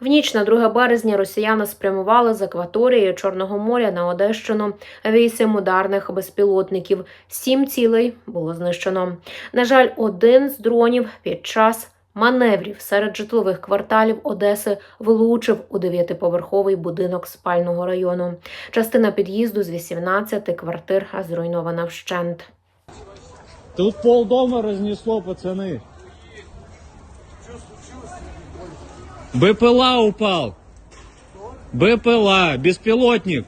В ніч на 2 березня росіяни спрямували з акваторії Чорного моря на Одещину вісім ударних безпілотників. Сім цілей було знищено. На жаль, один з дронів під час маневрів серед житлових кварталів Одеси влучив у дев'ятиповерховий будинок спального району. Частина під'їзду з 18 квартир зруйнована вщент. Тут полдома разнесло, пацаны. БПЛА упал. БПЛА, беспилотник.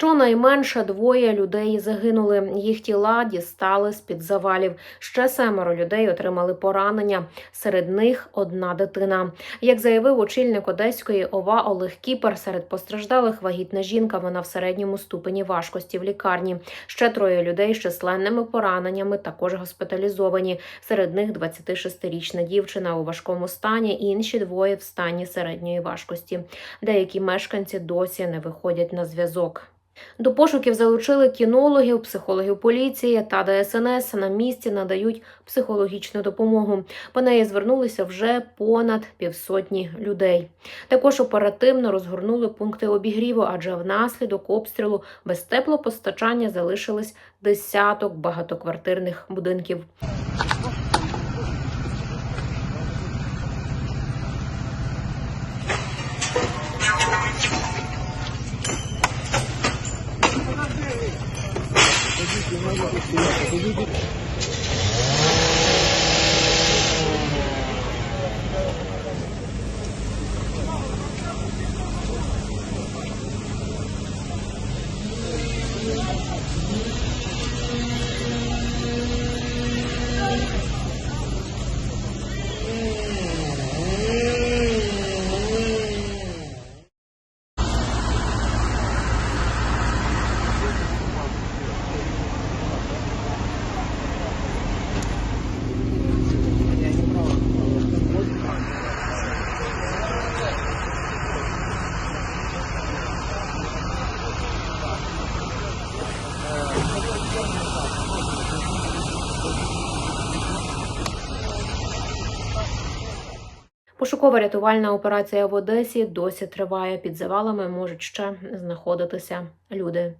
Щонайменше двоє людей загинули. Їх тіла дістали з під завалів. Ще семеро людей отримали поранення. Серед них одна дитина. Як заявив очільник Одеської ОВА Олег Кіпер, серед постраждалих вагітна жінка. Вона в середньому ступені важкості в лікарні. Ще троє людей з численними пораненнями також госпіталізовані. Серед них 26-річна дівчина у важкому стані. Інші двоє в стані середньої важкості. Деякі мешканці досі не виходять на зв'язок. До пошуків залучили кінологів, психологів поліції та ДСНС. На місці надають психологічну допомогу. По неї звернулися вже понад півсотні людей. Також оперативно розгорнули пункти обігріву, адже внаслідок обстрілу без теплопостачання залишились десяток багатоквартирних будинків. 続いてる。Пошукова рятувальна операція в Одесі досі триває. Під завалами можуть ще знаходитися люди.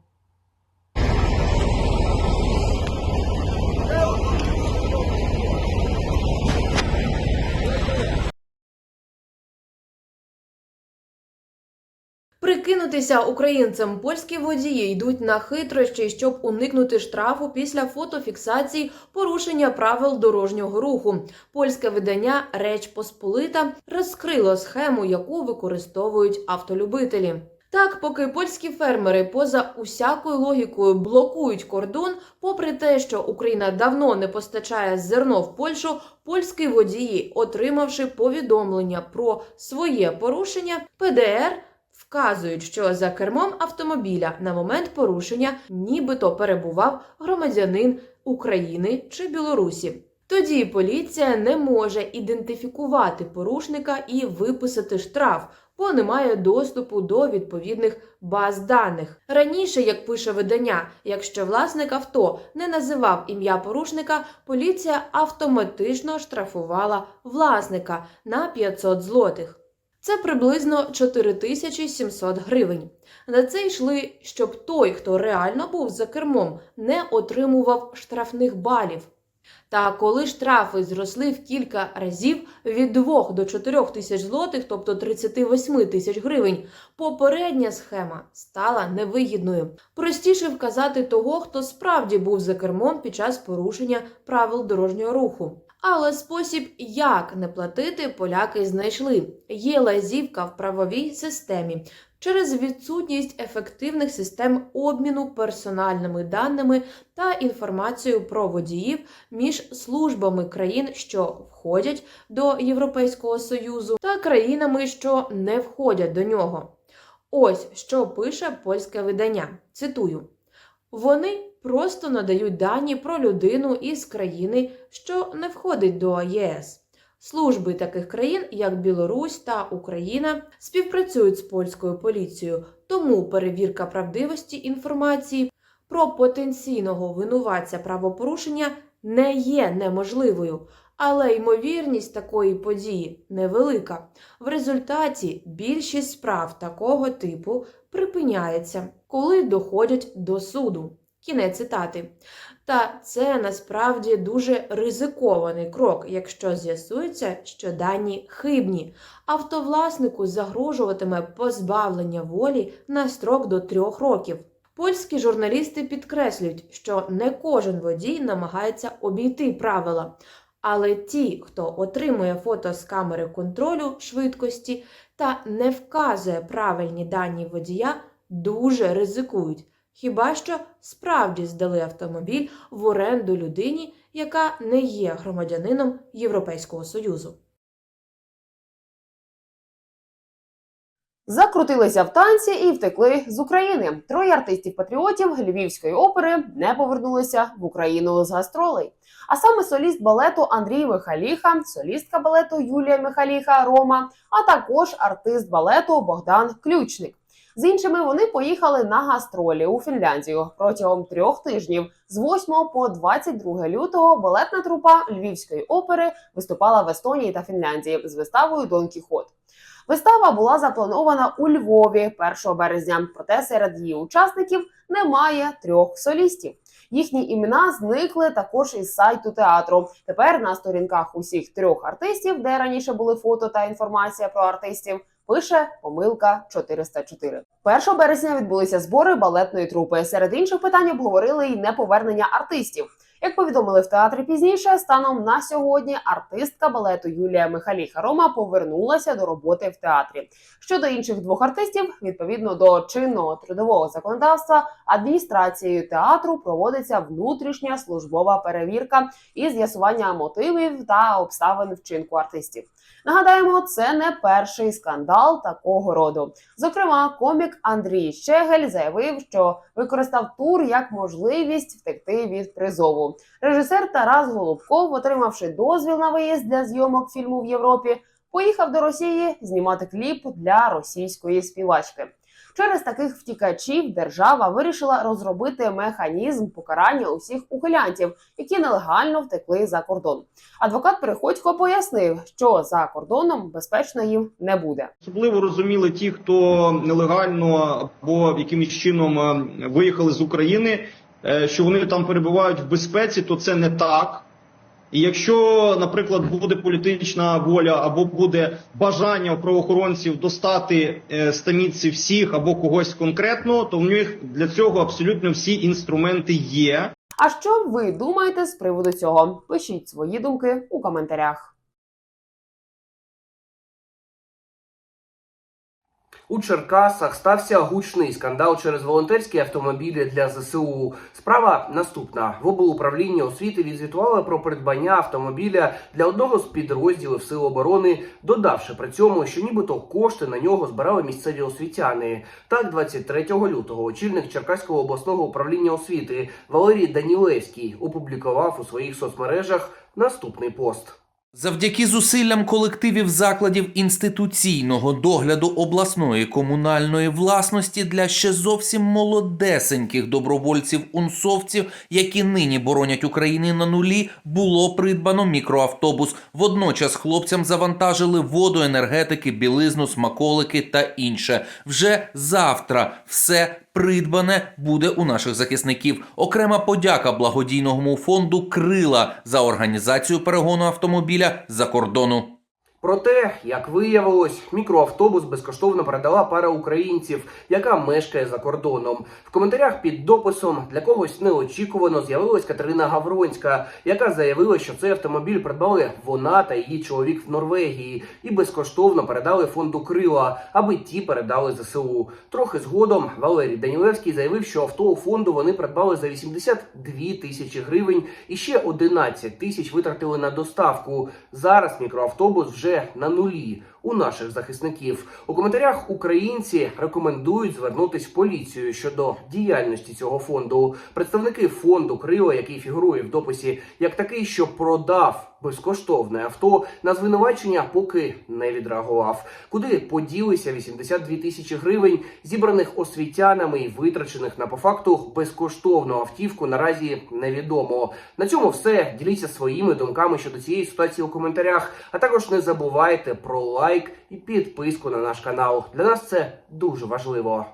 Прикинутися українцем польські водії йдуть на хитрощі, щоб уникнути штрафу після фотофіксації порушення правил дорожнього руху. Польське видання Реч Посполита розкрило схему, яку використовують автолюбителі. Так, поки польські фермери поза усякою логікою блокують кордон, попри те, що Україна давно не постачає зерно в Польщу, польські водії, отримавши повідомлення про своє порушення, ПДР вказують, що за кермом автомобіля на момент порушення нібито перебував громадянин України чи Білорусі. Тоді поліція не може ідентифікувати порушника і виписати штраф, бо не має доступу до відповідних баз даних. Раніше, як пише видання, якщо власник авто не називав ім'я порушника, поліція автоматично штрафувала власника на 500 злотих. Це приблизно 4700 гривень. На це йшли, щоб той, хто реально був за кермом, не отримував штрафних балів. Та коли штрафи зросли в кілька разів від 2 до 4 тисяч злотих, тобто 38 тисяч гривень, попередня схема стала невигідною. Простіше вказати того, хто справді був за кермом під час порушення правил дорожнього руху. Але спосіб, як не платити, поляки знайшли. Є лазівка в правовій системі через відсутність ефективних систем обміну персональними даними та інформацією про водіїв між службами країн, що входять до Європейського Союзу, та країнами, що не входять до нього. Ось що пише польське видання. Цитую. Вони просто надають дані про людину із країни, що не входить до ЄС. Служби таких країн, як Білорусь та Україна, співпрацюють з польською поліцією, тому перевірка правдивості інформації про потенційного винуватця правопорушення не є неможливою, але ймовірність такої події невелика. В результаті більшість справ такого типу припиняється, коли доходять до суду. Кінець цитати. Та це насправді дуже ризикований крок, якщо з'ясується, що дані хибні. Автовласнику загрожуватиме позбавлення волі на строк до трьох років. Польські журналісти підкреслюють, що не кожен водій намагається обійти правила, але ті, хто отримує фото з камери контролю швидкості та не вказує правильні дані водія, дуже ризикують. Хіба що справді здали автомобіль в оренду людині, яка не є громадянином Європейського Союзу. Закрутилися в танці і втекли з України. Троє артистів-патріотів Львівської опери не повернулися в Україну з гастролей. А саме соліст балету Андрій Михаліха, солістка балету Юлія Михаліха Рома, а також артист балету Богдан Ключник. З іншими вони поїхали на гастролі у Фінляндію протягом трьох тижнів. З 8 по 22 лютого балетна трупа Львівської опери виступала в Естонії та Фінляндії з виставою Дон Кіхот. Вистава була запланована у Львові 1 березня, проте серед її учасників немає трьох солістів. Їхні імена зникли також із сайту театру. Тепер на сторінках усіх трьох артистів, де раніше були фото та інформація про артистів, пише помилка 404. 1 березня відбулися збори балетної трупи. Серед інших питань обговорили й неповернення артистів. Як повідомили в театрі пізніше, станом на сьогодні артистка балету Юлія Михаліха Рома повернулася до роботи в театрі. Щодо інших двох артистів, відповідно до чинного трудового законодавства, адміністрацією театру проводиться внутрішня службова перевірка і з'ясування мотивів та обставин вчинку артистів. Нагадаємо, це не перший скандал такого роду. Зокрема, комік Андрій Щегель заявив, що використав тур як можливість втекти від призову. Режисер Тарас Голубков, отримавши дозвіл на виїзд для зйомок фільму в Європі, поїхав до Росії знімати кліп для російської співачки. Через таких втікачів держава вирішила розробити механізм покарання усіх ухилянтів, які нелегально втекли за кордон. Адвокат Приходько пояснив, що за кордоном безпечно їм не буде. Особливо розуміли ті, хто нелегально або якимось чином е, виїхали з України, що вони там перебувають в безпеці, то це не так. І якщо, наприклад, буде політична воля або буде бажання у правоохоронців достати е, стамітці всіх або когось конкретно, то в них для цього абсолютно всі інструменти є. А що ви думаєте з приводу цього? Пишіть свої думки у коментарях. У Черкасах стався гучний скандал через волонтерські автомобілі для ЗСУ. Справа наступна: в облуправлінні освіти відзвітували про придбання автомобіля для одного з підрозділів Сил оборони, додавши при цьому, що нібито кошти на нього збирали місцеві освітяни. Так, 23 лютого очільник Черкаського обласного управління освіти Валерій Данілевський опублікував у своїх соцмережах наступний пост. Завдяки зусиллям колективів закладів інституційного догляду обласної комунальної власності для ще зовсім молодесеньких добровольців-унсовців, які нині боронять Україну на нулі, було придбано мікроавтобус. Водночас хлопцям завантажили воду, енергетики, білизну, смаколики та інше. Вже завтра все придбане буде у наших захисників. Окрема подяка благодійному фонду Крила за організацію перегону автомобіля за кордону. Проте, як виявилось, мікроавтобус безкоштовно передала пара українців, яка мешкає за кордоном. В коментарях під дописом для когось неочікувано з'явилась Катерина Гавронська, яка заявила, що цей автомобіль придбали вона та її чоловік в Норвегії і безкоштовно передали фонду Крила, аби ті передали ЗСУ. Трохи згодом Валерій Данілевський заявив, що авто у фонду вони придбали за 82 тисячі гривень і ще 11 тисяч витратили на доставку. Зараз мікроавтобус вже вже на нулі у наших захисників. У коментарях українці рекомендують звернутись в поліцію щодо діяльності цього фонду. Представники фонду Крила, який фігурує в дописі, як такий, що продав безкоштовне авто, на звинувачення поки не відреагував. Куди поділися 82 тисячі гривень, зібраних освітянами і витрачених на по факту безкоштовну автівку, наразі невідомо. На цьому все. Діліться своїми думками щодо цієї ситуації у коментарях. А також не забувайте про лайк і підписку на наш канал. Для нас це дуже важливо.